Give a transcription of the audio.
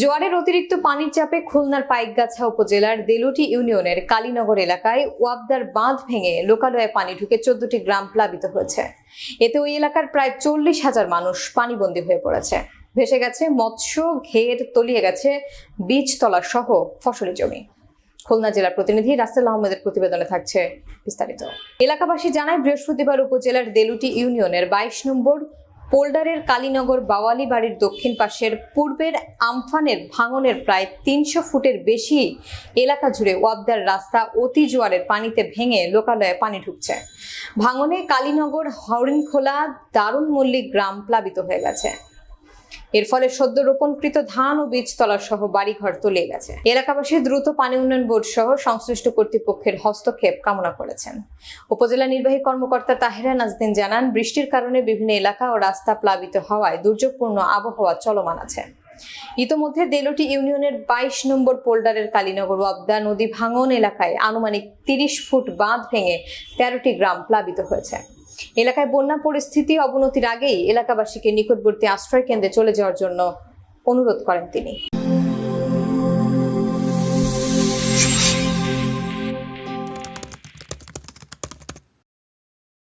জোয়ারের অতিরিক্ত পানির চাপে খুলনার পাইকগাছা উপজেলার দেলুটি ইউনিয়নের কালীনগর এলাকায় ওয়াবদার বাঁধ ভেঙে লোকালয়ে পানি ঢুকে চোদ্দটি গ্রাম প্লাবিত হয়েছে। এতে ওই এলাকার প্রায় চল্লিশ হাজার মানুষ পানিবন্দী হয়ে পড়েছে। ভেসে গেছে মৎস্য, ঘের, তলিয়ে গেছে বীজতলা সহ ফসলি জমি। খুলনা জেলার প্রতিনিধি রাসেল আহমেদের প্রতিবেদনে থাকছে বিস্তারিত। এলাকাবাসী জানায় বৃহস্পতিবার উপজেলার দেলুটি ইউনিয়নের বাইশ নম্বর পোল্ডারের কালীনগর বাওয়ালি বাড়ির দক্ষিণ পাশের পূর্বের আমফানের ভাঙনের প্রায় তিনশো ফুটের বেশি এলাকা জুড়ে ওয়াবদার রাস্তা অতি জোয়ারের পানিতে ভেঙে লোকালয়ে পানি ঢুকছে। ভাঙনে কালীনগর হরিণখোলা দারুণ মল্লিক গ্রাম প্লাবিত হয়ে গেছে। এর ফলে সদ্য রোপণকৃত ধান ও বীজতলা সহ বাড়িঘর তলিয়ে গেছে। এলাকাবাসী দ্রুত পানি উন্নয়ন বোর্ড সহ সংশ্লিষ্ট কর্তৃপক্ষের হস্তক্ষেপ কামনা করেছেন। উপজেলা নির্বাহী কর্মকর্তা তাহেরা নাজদিন জানান, বৃষ্টির কারণে বিভিন্ন এলাকা ও রাস্তা প্লাবিত হওয়ায় দুর্যোগপূর্ণ আবহাওয়া চলমান আছে। ইতোমধ্যে দেলটি ইউনিয়নের বাইশ নম্বর পোল্ডারের কালীনগর ওয়াবদা নদী ভাঙন এলাকায় আনুমানিক তিরিশ ফুট বাঁধ ভেঙে তেরোটি গ্রাম প্লাবিত হয়েছে। এলাকায় বন্যা পরিস্থিতি অবনতির আগেই এলাকাবাসীকে নিকটবর্তী আশ্রয় কেন্দ্রে চলে যাওয়ার জন্য অনুরোধ করেন তিনি।